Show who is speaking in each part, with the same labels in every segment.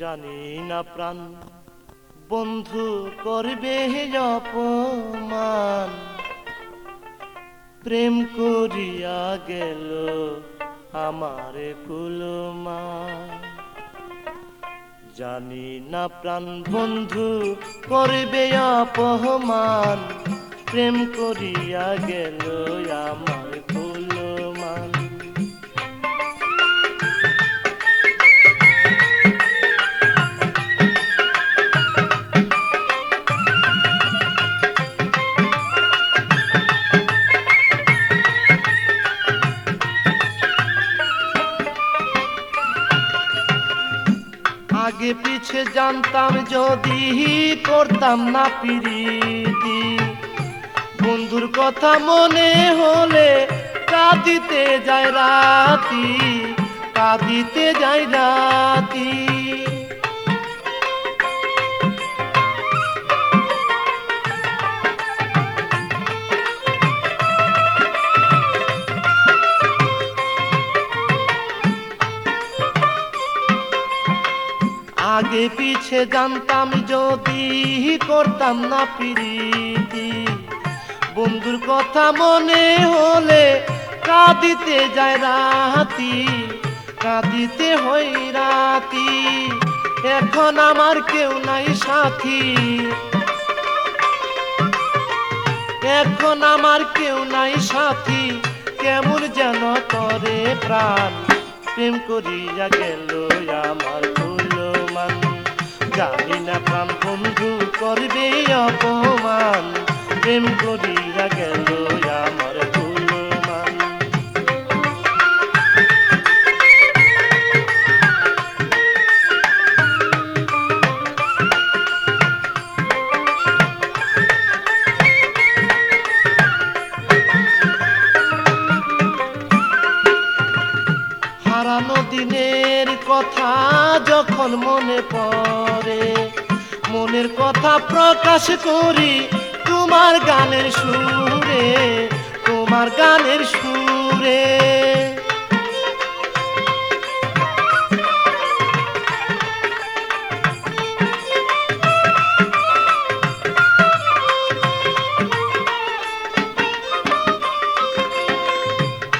Speaker 1: জানি না প্রাণ বন্ধু করবে অপমান। প্রেম করিয়া গেল আমার কুলমা। জানি না প্রাণ বন্ধু করবে অপমান, প্রেম করিয়া গেল আমার আগে পিছে জানতাম যদি করতাম না পিরিতি। বন্ধুর কথা মনে হলে কাঁদিতে যায় রাতি, কাঁদিতে যায় রাতি। জানতাম যদি করতাম না পিরিতি। বন্ধুর কথা মনে হলে কাঁদিতে যায় রাতি, কাঁদিতে হই রাতি। এখন আমার কেউ নাই সাথী। এখন আমার কেউ নাই সাথী, কেমন যেন করে প্রাণ। প্রেম করিয়া গেল আমার জানি না প্রাণ বন্ধু করবে অপমান। প্রেম করিয়া গেল আমার হারানো দিনের কথা যখন মনে পড়ে মনের কথা প্রকাশ করি তোমার গানের সুরে, তোমার গানের সুরে।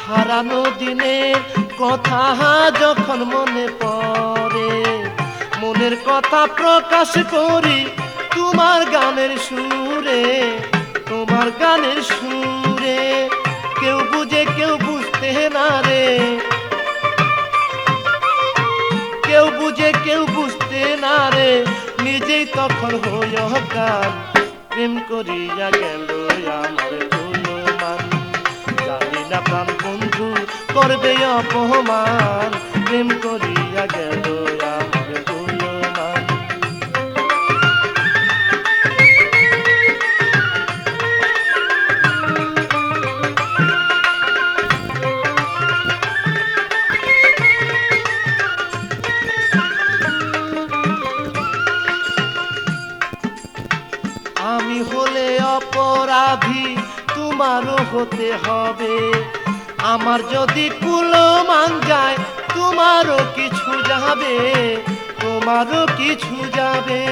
Speaker 1: হারানো দিনের কথা যখন মনে পড়ে মনের কথা প্রকাশ করি তোমার গানের সুরে, তোমার গানের সুরে। কেউ বুঝে, কেউ বুঝতে না রে। কেউ বুঝে, কেউ বুঝতে না রে। নিজেই তখন হই গান প্রেম করিয়া গেল আমার মান জানি না প্রাণ বন্ধু করবে অপমান। প্রেম করিয়া গেল হলে অপরাধী তোমারও হতে হবে। আমার যদি কুলো মান যায়, তোমারও কিছু যাবে, তোমারও কিছু যাবে।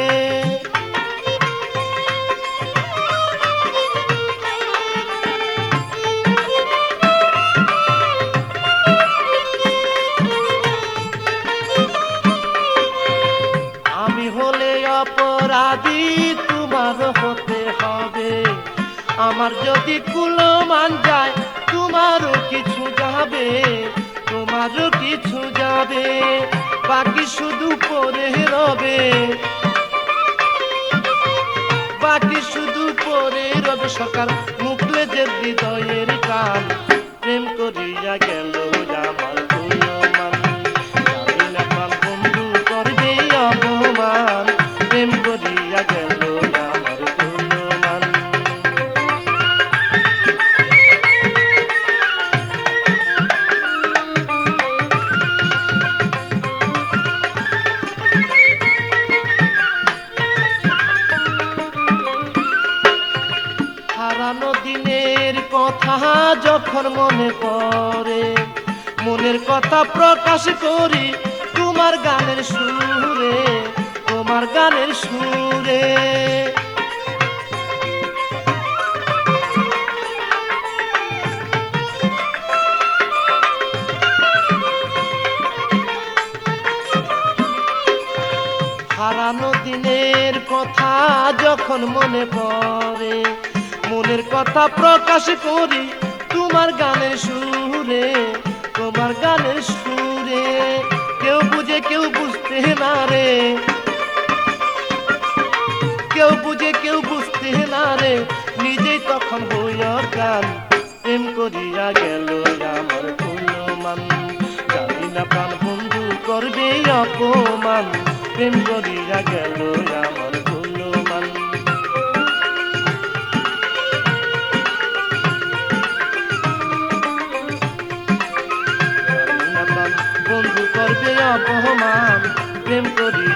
Speaker 1: আমার যদি কুলমান যায়, তোমারও কিছু যাবে, তোমারও কিছু যাবে, বাকি শুধু পরে রবে। বাকি শুধু পরে রবে সকাল মুখলে যে হৃদয়ের যখন মনে পড়ে, মনের কথা প্রকাশ করি তোমার গানের সুরে, তোমার গানের সুরে। হারানো দিনের কথা যখন মনে পড়ে মনের কথা প্রকাশ করি তোমার গানের সুরে, তোমার গানের সুরে। কেউ বুঝে, কেউ বুঝতে না রে। কেউ বুঝে, কেউ বুঝতে না রে। নিজেই তখন হইয়া গান প্রেম করিয়া গেল আমার মান জানি না প্রাণ বন্ধু করবে অপমান। প্রেম করিয়া গেল আমার অপমান প্রেম করিয়া